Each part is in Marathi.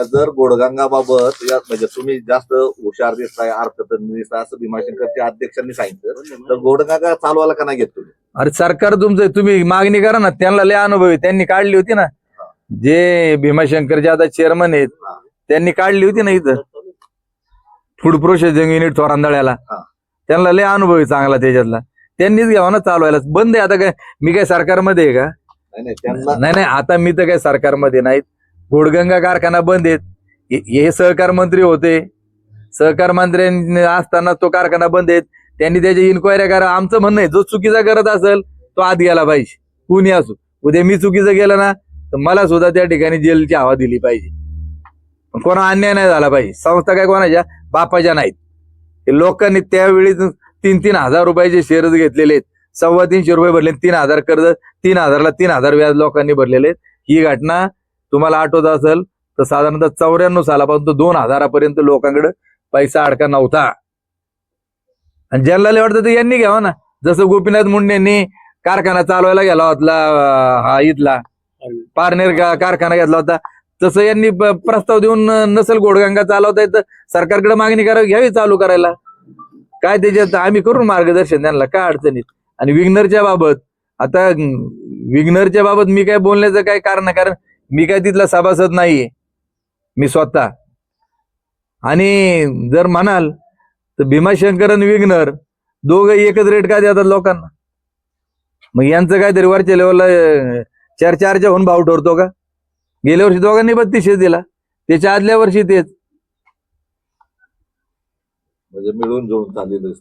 का जर गोडगंगाबाबत या म्हणजे तुम्ही जास्त हुशार दिसताय अर्थतज्ञ दिसताय असं भीमाशंकरच्या अध्यक्षांनी सांगितलं तर गोडगंगा चालवायला का नाही घेत तुम्ही? अरे सरकार तुमचं तुम्ही मागणी करा ना त्यांना लय अनुभव त्यांनी काढली होती ना. जे भीमाशंकरचे आता चेअरमन आहेत त्यांनी काढली होती ना इथं. फूड प्रोसेसिंग युनिट थोरांदळ्याला. त्यांना लय अनुभव चांगला त्याच्यातला. त्यांनीच घ्यावा ना चालवायला. बंद आहे आता काय मी काय सरकारमध्ये आहे का? नाही नाही त्यांना नाही नाही आता मी तर काय सरकारमध्ये नाहीत. घोडगंगा कारखाना बंद आहेत. हे सहकार मंत्री होते. सहकार मंत्र्यांनी असताना तो कारखाना बंद आहेत. त्यांनी त्याची इन्क्वायरी करा. आमचं म्हणणं आहे जो चुकीचा करत असेल तो आत गेला पाहिजे. कुणी असो. उद्या मी चुकीचं गेलं ना तर मला सुद्धा त्या ठिकाणी जेलची हवा दिली पाहिजे. पण कोणा अन्याय नाही झाला पाहिजे. संस्था काय कोणाच्या? बापाच्या नाहीत. लोकांनी त्यावेळी तीन तीन हजार रुपयाचे शेअर्स घेतलेले आहेत. सव्वा तीनशे रुपये भरले तीन हजार कर्ज तीन हजारला तीन हजार व्याज लोकांनी भरलेले आहेत. ही घटना तुम्हाला आठवत असेल तर साधारणतः चौऱ्याण्णव सालापासून दोन हजारापर्यंत लोकांकडे पैसा अडका नव्हता. आणि ज्यांना वाटतं ते यांनी घ्यावं ना. जसं गोपीनाथ मुंडेंनी कारखाना चालवायला गेला होता हा इथला. पारनेर कारखाना घेतला होता. तसं यांनी प्रस्ताव देऊन नसेल गोडगंगा चालवता येत सरकारकडे मागणी करावी घ्यावी चालू करायला. काय त्याच्यात आम्ही करून मार्गदर्शन त्यांना काय अडचणीत आणि विग्नरच्या बाबत आता विग्नरच्या बाबत मी काय बोलण्याचं काय कारण आहे? कारण मी काय तिथला सभासद नाहीये. मी स्वतः. आणि जर म्हणाल तर भीमाशंकर आणि विग्नर दोघं एकच रेट काय देतात लोकांना? मग यांचं काहीतरी वरच्या लेवलला चार चारच्या होऊन भाव ठरतो का? गेल्या वर्षी दोघांनी बत्तीसशे दिला. त्याच्या आदल्या वर्षी तेच. म्हणजे मिळून जुळून चाललेलं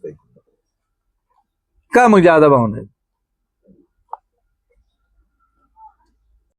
का मग जादा भाव नाही?